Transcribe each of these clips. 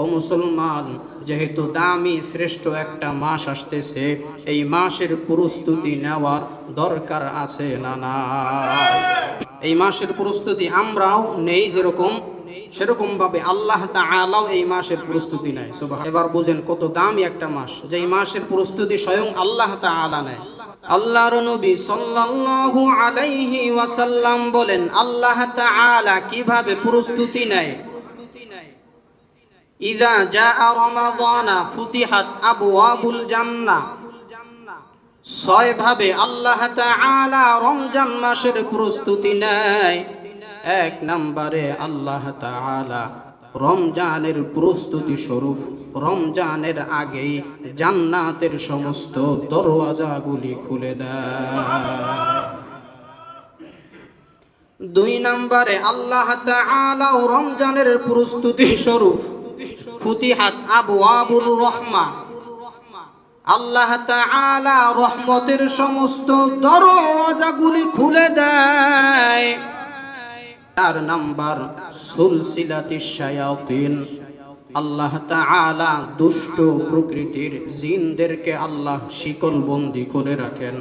ও মুসলমান, যেহেতু দামি শ্রেষ্ঠ একটা মাস আসতেছে, এই মাসের প্রস্তুতি নেওয়ার দরকার আছে না না এই মাসের প্রস্তুতি আমরাও নেই যেরকম সেরকম ভাবে আল্লাহ এই মাসের প্রস্তুতি নেয়। এবার বুঝেন কত দামি একটা মাস যে এই মাসের প্রস্তুতি স্বয়ং আল্লাহ তাআলা নেয়। আল্লাহর নবী সাল্লাল্লাহু আলাইহি ওয়াসাল্লাম বলেন, আল্লাহ কীভাবে প্রস্তুতি নেয়? ইদা জাআ রমাদানা ফুতিহাত আবওয়াবুল জান্নাহ। ছয় ভাবে আল্লাহ তাআলা রমজান মাসের প্রস্তুতি নেয়। এক নম্বরে আল্লাহ তাআলা রমজানের প্রস্তুতি স্বরূপ, রমজানের আগেই জান্নাতের সমস্ত দরওয়াজাগুলি খুলে দেয়। দুই নম্বরে আল্লাহ তাআলা রমজানের প্রস্তুতি স্বরূপ ফুতিহাত আবু আবুর রহমা। আল্লাহ তাআলা রহমতের সমস্ত দরওয়াজাগুলি খুলে দেয়। চার নাম্বার সুলসিলাতি শায়াতিন। আল্লাহ তাআলা দুষ্ট প্রকৃতির জিনদেরকে আল্লাহ শিকল বন্দি করে রাখেন।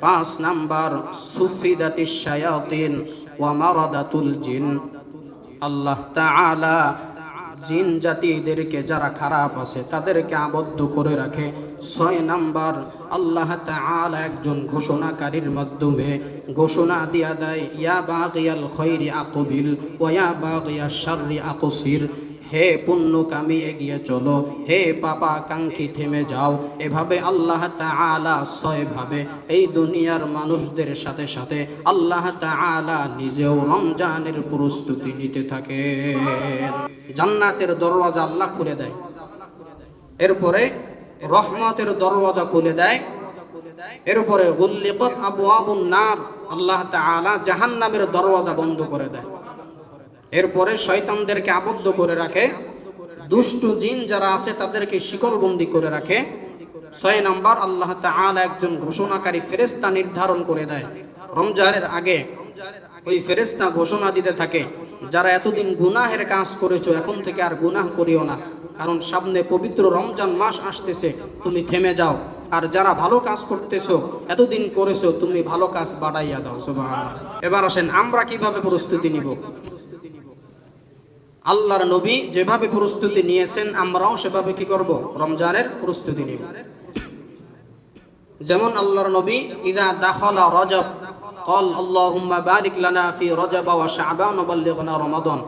পাঁচ নাম্বার সুফিদাতি শায়াতিন ওয়া মারাদাতুল জিন। আল্লাহ তাআলা জিন জাতিদেরকে যারা খারাপ আছে, তাদেরকে আবদ্ধ করে রাখে। ছয় নাম্বার, আল্লাহ তাআলা একজন ঘোষণাকারীর মাধ্যমে ঘোষণা দিয়া দেয়, ইয়া বাগিয়াল খৈরি আকবিল ওয়া বাগিয়াশ শাররি আকসির। হে পুণ্যকামী এগিয়ে চলো। হে পাপা কাঙ্ক্ষী, থেমে যাও। এভাবে আল্লাহ তাআলা ছয়ভাবে এই দুনিয়ার মানুষদের সাথে সাথে আল্লাহ তাআলা নিজেও রমজানের প্রস্তুতি নিতে থাকে। জান্নাতের দরওয়াজা আল্লাহ খুলে দেয়। এরপরে রহমতের দরওয়াজা খুলে দেয়। এরপরে গুল্লিকত আবু আবুন নার, আল্লাহ তাআলা জাহান্নামের দরওয়াজা বন্ধ করে দেয়। এরপরে শয়তানদেরকে আবদ্ধ করে রাখে। দুষ্ট জিন যারা আছে, তাদেরকে শিকলবন্দি করে রাখে। ছয় নাম্বার, আল্লাহ তাআলা একজন ঘোষণাকারী ফেরেস্তা নির্ধারণ করে দেয়। রমজানের আগে ওই ফেরেস্তা ঘোষণা দিতে থাকে, যারা এতদিন গুনাহের কাজ করেছ, এখন থেকে আর গুনাহ করিও না। কারণ সামনে পবিত্র রমজান মাস আসতেছে, তুমি থেমে যাও। আর যারা ভালো কাজ করতেছো, এতদিন করেছ, তুমি ভালো কাজ বাড়াইয়া দাও। সুবহানাল্লাহ। এবার আসেন, আমরা কীভাবে প্রস্তুতি নিব? আল্লাহর নবী যেভাবে প্রস্তুতি নিয়েছেন, আমরাও সেভাবে কি করব? রমজানের প্রস্তুতি নিব। যেমন আল্লাহর নবী, ইদা দাখলা রজব কল আল্লাহুম্মা বারিক লানা ফি রজব ওয়া শাবান ওয়া বাল্লিগনা রমাদান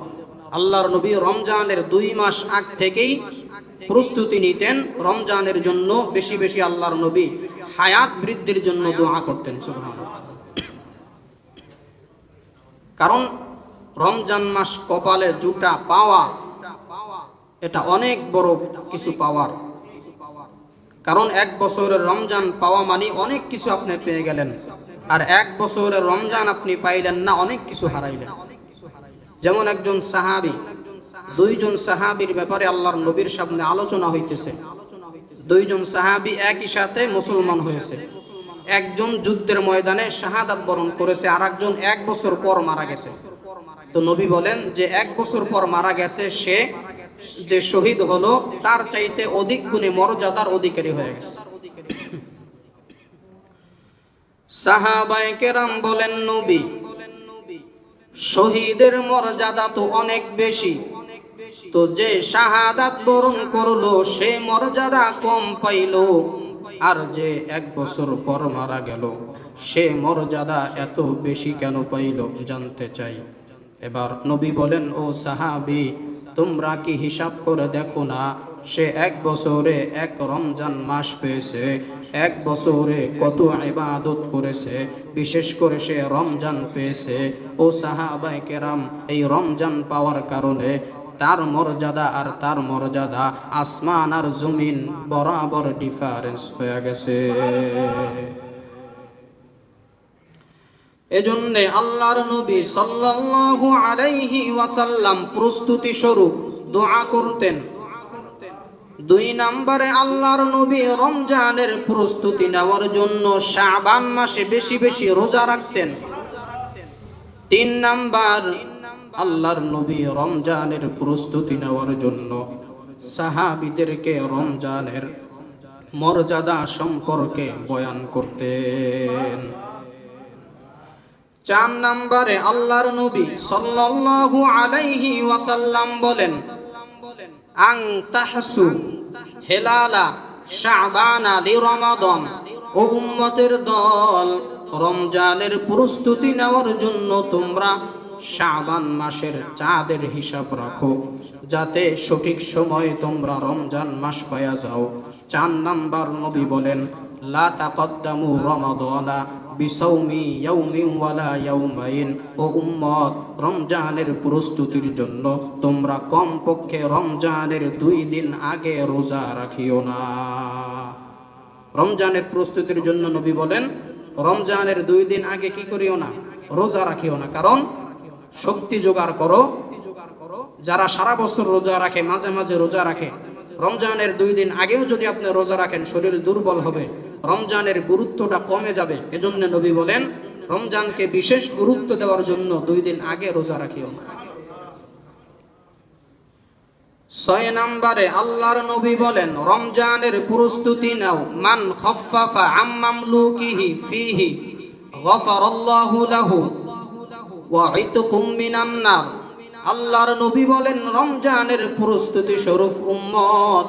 আল্লাহর নবী রমজানের দুই মাস আগ থেকেই প্রস্তুতি নিতেন, রমজানের জন্য বেশি বেশি আল্লাহর নবী হায়াত বৃদ্ধির জন্য দোয়া করতেন, সুবহানাল্লাহ। কারণ রমজান মাস কপালে জুটা পাওয়া, এটা অনেক বড় কিছু পাওয়ার। কারণ এক বছরের রমজান পাওয়া মানে অনেক কিছু আপনি পেয়ে গেলেন। আর এক বছরের রমজান আপনি পাইলেন না, অনেক কিছু হারাইলেন। যেমন একজন সাহাবি, দুইজন সাহাবির ব্যাপারে আল্লাহর নবীর সামনে আলোচনা হইতেছে। দুইজন সাহাবি একই সাথে মুসলমান হয়েছে। একজন যুদ্ধের ময়দানে শাহাদাত বরণ করেছে আর একজন এক বছর পর মারা গেছে। তো নবী বলেন যে এক বছর পর মারা গেছে সে, যে শহীদ হলো, তার চাইতে অধিক গুণে মর্যাদার অধিকারী হয়ে গেছে। সাহাবায়ে বলেন, নবী, শহীদের মর্যাদা তো অনেক বেশি। তো যে শাহাদাত বরণ করল, সে মর্যাদা কম পাইলো। আর যে এক বছর পর মারা গেল, সে মর্যাদা এত বেশি কেন পাইল জানতে চাই। এবার নবী বলেন, ও সাহাবি, তোমরা কি হিসাব করে দেখো না, সে এক বছরে এক রমজান মাস পেয়েছে, এক বছরে কত ইবাদত করেছে, বিশেষ করে সে রমজান পেয়েছে। ও সাহাবাই কেরাম, এই রমজান পাওয়ার কারণে তার মর্যাদা আর তার মর্যাদা আসমান আর জমিন বরাবর ডিফারেন্স হয়ে গেছে। এজন্য আল্লাহর নবী সাল্লাল্লাহু আলাইহি ওয়াসাল্লাম প্রস্তুতি স্বরূপ দোয়া করতেন। দুই নম্বরে আল্লাহর নবী রমজানের প্রস্তুতি নেওয়ার জন্য শাবান মাসে বেশি বেশি রোজা রাখতেন। তিন নাম্বার, আল্লাহর নবী রমজানের প্রস্তুতি নেওয়ার জন্য সাহাবিদেরকে রমজানের মর্যাদা সম্পর্কে বয়ান করতেন। চার নম্বরে আল্লাহর নবী সাল্লাল্লাহু আলাইহি ওয়াসাল্লাম বলেন, আং তাহসু হেলালা শাবানা লি রমাদান ও উম্মতের দল, রমজানের প্রস্তুতি নেওয়ার জন্য তোমরা শাবান মাসের চাঁদের হিসাব রাখো, যাতে সঠিক সময়ে তোমরা রমজান মাস পায়া যাও। চার নাম্বার নবী বলেন, লা তাকদ্দামু রমাদানা। বিসৌমি ইয়াউমিন ওয়ালা ইয়াউমাইন। ও উম্মত, রমজানের প্রস্তুতির জন্য তোমরা কমপক্ষে রমজানের দুই দিন আগে রোজা রাখিও না। রমজানের প্রস্তুতির জন্য নবী বলেন, রমজানের দুই দিন আগে কি করিও না? রোজা রাখিও না। কারণ, শক্তি জোগাড় করো। যারা সারা বছর রোজা রাখে, মাঝে মাঝে রোজা রাখে, রমজানের দুই দিন আগেও যদি আপনি রোজা রাখেন, শরীর দুর্বল হবে। রমজানের গুরুত্বটা কমে যাবে। এজন্য নবী বলেন, রমজানকে বিশেষ গুরুত্ব দেওয়ার জন্য দুই দিন আগে রোজা রাখিও। ছয় নম্বরে আল্লাহর নবী বলেন, রমজানের প্রস্তুতি নাও। মান খফাফা আম্মাম লুকিহি ফিহি গফারাল্লাহু লাহু ওয়া ইতকুম মিনান নার। আল্লাহর নবী বলেন, রমজানের প্রস্তুতি স্বরূপ উম্মত,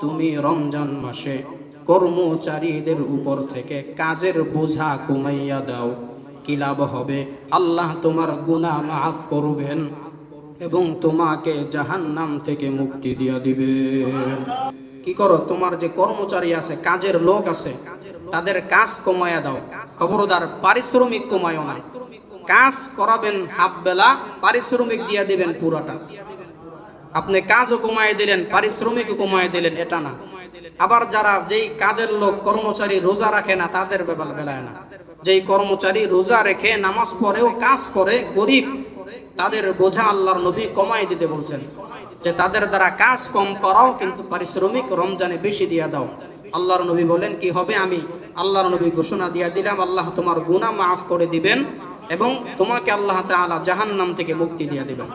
তুমি রমজান মাসে কর্মচারীদের উপর থেকে কাজের বোঝা কমাইয়া দাও। কি লাভ হবে? আল্লাহ তোমার গুনাহ মাফ করবেন এবং তোমাকে জাহান্নাম থেকে মুক্তি দিয়া দিবে কি করো? তোমার যে কর্মচারী আছে, কাজের লোক আছে, তাদের কাজ কমায়া দাও। খবরদার, পারিশ্রমিক কমায়ও না। কাজ করাবেন হাফ বেলা পারিশ্রমিক দিয়া দিবেন পুরাটা। আপনি কাজও কমায় দিলেন, পারিশ্রমিকও কমায় দিলেন, এটা না। আবার যারা যেই কাজের লোক, কর্মচারী রোজা রাখে না, তাদের বেলা বেলায় না। যেই কর্মচারী রোজা রেখে নামাজ পড়েও কাজ করে, গরিব, তাদের বোঝা আল্লাহর নবী কমাই দিতে বলছেন যে তাদের দ্বারা কাজ কম করাও কিন্তু পারিশ্রমিক রমজানে বেশি দিয়া দাও। আল্লাহর নবী বলেন, কি হবে আমি? আল্লাহর নবী ঘোষণা দিয়া দিলাম, আল্লাহ তোমার গুনাহ মাফ করে দিবেন এবং তোমাকে আল্লাহ তাআলা জাহান্নাম থেকে মুক্তি দিয়া দিবেন।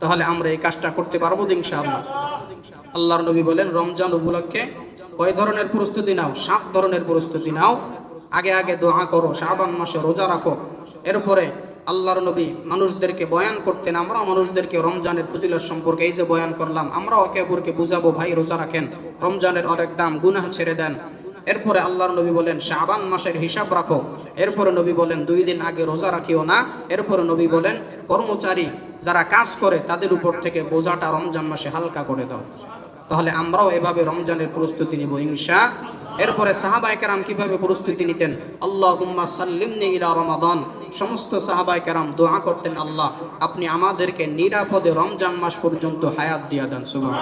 তাহলে আমরা এই কাজটা করতে পারব ইনশাআল্লাহ। আল্লাহর নবী বলেন, রমজান উপলক্ষে কয় ধরনের প্রস্তুতি নাও? সাত ধরনের প্রস্তুতি নাও। আগে আগে দোয়া করো, শাবান মাসে রোজা রাখো। এরপরে আল্লাহর নবী মানুষদেরকে বয়ান করতেন, আমরাও মানুষদেরকে রমজানের ফজিলত সম্পর্কে এই যে বয়ান করলাম, আমরাও একে অপরকে বুঝাবো, ভাই, রোজা রাখেন। রমজানের অনেক দাম, গুনাহ ছেড়ে দেন। এরপরে আল্লাহর নবী বলেন, শাবান মাসের হিসাব রাখো। এরপরে নবী বলেন, দুই দিন আগে রোজা রাখিও না। এরপরে নবী বলেন, কর্মচারী যারা কাজ করে, তাদের উপর থেকে বোঝাটা রমজান মাসে হালকা করে দাও। তাহলে আমরাও এভাবে রমজানের প্রস্তুতি নিব ইনশা। এরপরে সাহাবাই কেরাম কীভাবে প্রস্তুতি নিতেন? আল্লাহ ইলা রমাদান। সমস্ত সাহাবাই কেরাম দোয়া করতেন, আল্লাহ, আপনি আমাদেরকে নিরাপদে রমজান মাস পর্যন্ত হায়াত দিয়া দেন সুবাহ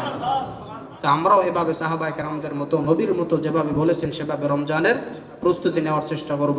তা আমরাও এভাবে সাহাবাই কেরামদের মতো, নবীর মতো যেভাবে বলেছেন, সেভাবে রমজানের প্রস্তুতি নেওয়ার চেষ্টা করব।